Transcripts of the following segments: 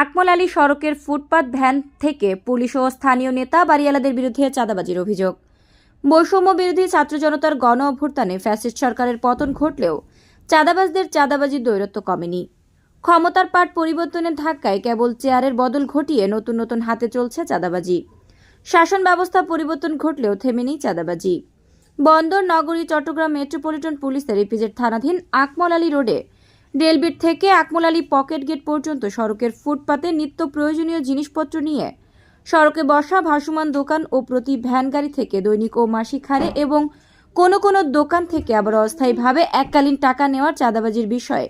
আকমল আলী সড়কের ফুটপাত ভ্যান থেকে পুলিশ ও স্থানীয় নেতা বাড়িওয়ালাদের বিরুদ্ধে চাঁদাবাজির অভিযোগ। বৈষম্য বিরোধী ছাত্র জনতার গণ অভ্যুত্থানে ফ্যাসিস্ট সরকারের পতন ঘটলেও চাঁদাবাজদের চাঁদাবাজির দৈরত্ব কমেনি। ক্ষমতার পাট পরিবর্তনের ধাক্কায় কেবল চেয়ারের বদল ঘটিয়ে নতুন নতুন হাতে চলছে চাঁদাবাজি। শাসন ব্যবস্থা পরিবর্তন ঘটলেও থেমেনি চাঁদাবাজি। বন্দর, নগরী, চট্টগ্রাম মেট্রোপলিটন পুলিশের রিপিজেট থানাধীন আকমল আলী রোডে রেলবিট থেকে আকমল আলী পকেট গেট পর্যন্ত সড়কের ফুটপাতে নিত্য প্রয়োজনীয় জিনিসপত্র নিয়ে সড়কে বসা ভাসমান দোকান ও প্রতি ভ্যান গাড়ি থেকে দৈনিক ও মাসিক হারে এবং কোনো কোনো দোকান থেকে আবার অস্থায়ীভাবে এককালীন টাকা নেওয়ার চাঁদাবাজির বিষয়ে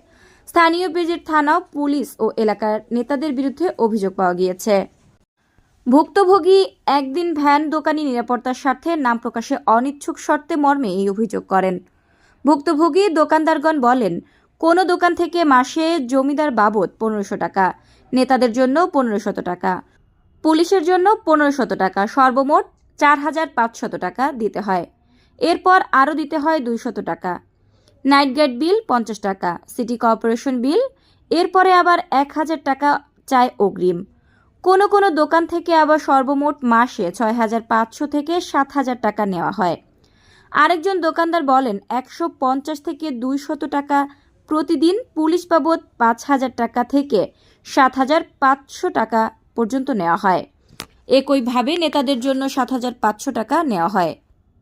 স্থানীয় পেজের থানা পুলিশ ও এলাকার নেতাদের বিরুদ্ধে অভিযোগ পাওয়া গিয়েছে। ভুক্তভোগী একদিন ভ্যান দোকানি নিরাপত্তার স্বার্থে নাম প্রকাশে অনিচ্ছুক শর্তে মর্মে এই অভিযোগ করেন। ভুক্তভোগী দোকানদারগণ বলেন কোনো দোকান থেকে মাসে জমিদার বাবদ পনেরোশো টাকা, নেতাদের জন্য পনেরোশত টাকা, পুলিশের জন্য পনেরোশত টাকা, সর্বমোট চার হাজার পাঁচশত টাকা দিতে হয়। এরপর আরও দিতে হয় দুইশত টাকা। নাইট গার্ড বিল পঞ্চাশ টাকা, সিটি কর্পোরেশন বিল, এরপরে আবার এক হাজার টাকা চায় অগ্রিম। কোনো কোনো দোকান থেকে আবার সর্বমোট মাসে ছয় হাজার পাঁচশো থেকে সাত হাজার টাকা নেওয়া হয়। আরেকজন দোকানদার বলেন, একশো পঞ্চাশ থেকে দুইশত টাকা প্রতিদিন পুলিশ বাবদ পাঁচ হাজার টাকা থেকে সাত হাজার পাঁচশো টাকা পর্যন্ত নেওয়া হয়। একইভাবে নেতাদের জন্য সাত হাজার পাঁচশো টাকা নেওয়া হয়।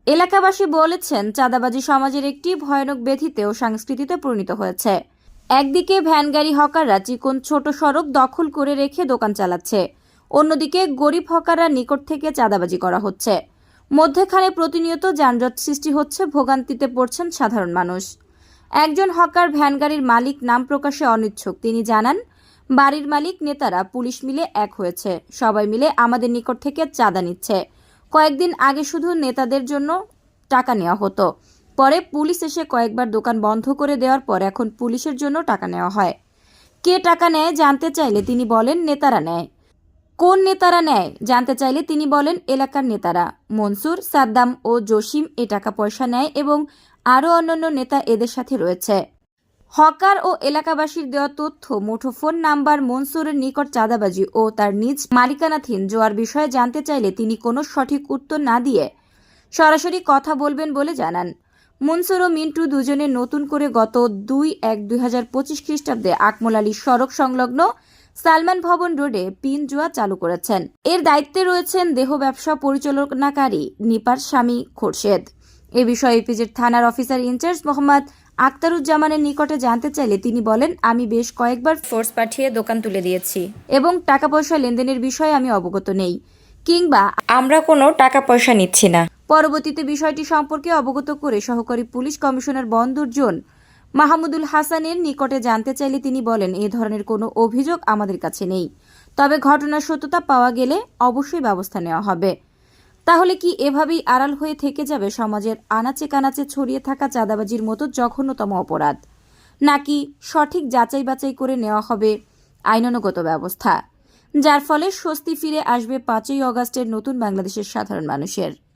এলাকাবাসী বলেছেন, চাঁদাবাজি সমাজের একটি ভয়ানক ব্যাধিতে ও সংস্কৃতিতে পরিণত হয়েছে। একদিকে ভ্যানগাড়ি হকাররা চিকন ছোট সড়ক দখল করে রেখে দোকান চালাচ্ছে। অন্যদিকে গরিব হকাররা নিকট থেকে চাঁদাবাজি করা হচ্ছে। মধ্যেখানে প্রতিনিয়ত যানজট সৃষ্টি হচ্ছে, ভোগান্তিতে পড়ছেন সাধারণ মানুষ। একজন হকার ভ্যানগাড়ির মালিক নাম প্রকাশে অনিচ্ছুক। তিনি জানান, বাড়ির মালিক, নেতারা, পুলিশ মিলে এক হয়েছে। সবাই মিলে আমাদের নিকট থেকে চাঁদা নিচ্ছে। কয়েকদিন আগে শুধু নেতাদের জন্য টাকা নেওয়া হতো। পরে পুলিশ এসে কয়েকবার দোকান বন্ধ করে দেওয়ার পর এখন পুলিশের জন্য টাকা নেওয়া হয়। কে টাকা নেয় জানতে চাইলে তিনি বলেন, নেতারা নেয়। কোন নেতারা নেয় জানতে চাইলে তিনি বলেন, এলাকার নেতারা। মনসুর, সাদ্দাম ও জসিম এ টাকা পয়সা নেয় এবং আরও অন্যান্য নেতা এদের সাথে রয়েছে। হকার ও এলাকাবাসীর দেওয়া তথ্য, মুঠোফোন নাম্বার, মনসুরের নিকট চাঁদাবাজি ও তার নিজ মালিকানাধীন জোয়ার বিষয়ে জানতে চাইলে তিনি কোনো সঠিক উত্তর না দিয়ে সরাসরি কথা বলবেন বলে জানান। মনসুর ও মিন্টু দুজনে নতুন করে গত দুই এক দুই হাজার পঁচিশ খ্রিস্টাব্দে আকমল আলী সড়ক সংলগ্ন সালমান ভবন রোডে পিন জুয়া চালু করেছেন। এর দায়িত্বে রয়েছেন দেহ ব্যবসা পরিচালনাকারী নিপার স্বামী খোরশেদ। এ বিষয়ে ইপিজেড থানার অফিসার ইনচার্জ মোহাম্মদ আক্তারুজ্জামানের নিকটে জানতে চাইলে তিনি বলেন আমি বেশ কয়েকবার ফোর্স পাঠিয়ে দোকান তুলে দিয়েছি এবং টাকা পয়সা লেনদেনের বিষয়ে আমি অবগত নেই কিংবা আমরা কোনো টাকা পয়সা নিচ্ছি না। পরবর্তীতে বিষয়টি সম্পর্কে অবগত করে সহকারী police commissioner Bandar zone Mahmudul হাসানের নিকটে জানতে চাইলে তিনি বলেন এ ধরনের কোনো অভিযোগ আমাদের কাছে নেই। তবে ঘটনার সত্যতা পাওয়া গেলে অবশ্যই ব্যবস্থা নেওয়া হবে। তাহলে কি এভাবেই আড়াল হয়ে থেকে যাবে সমাজের আনাচে কানাচে ছড়িয়ে থাকা চাঁদাবাজির মতো জঘন্যতম অপরাধ? নাকি সঠিক যাচাই বাছাই করে নেওয়া হবে আইনানুগত ব্যবস্থা? যার ফলে স্বস্তি ফিরে আসবে পাঁচই অগাস্টের নতুন বাংলাদেশের সাধারণ মানুষের।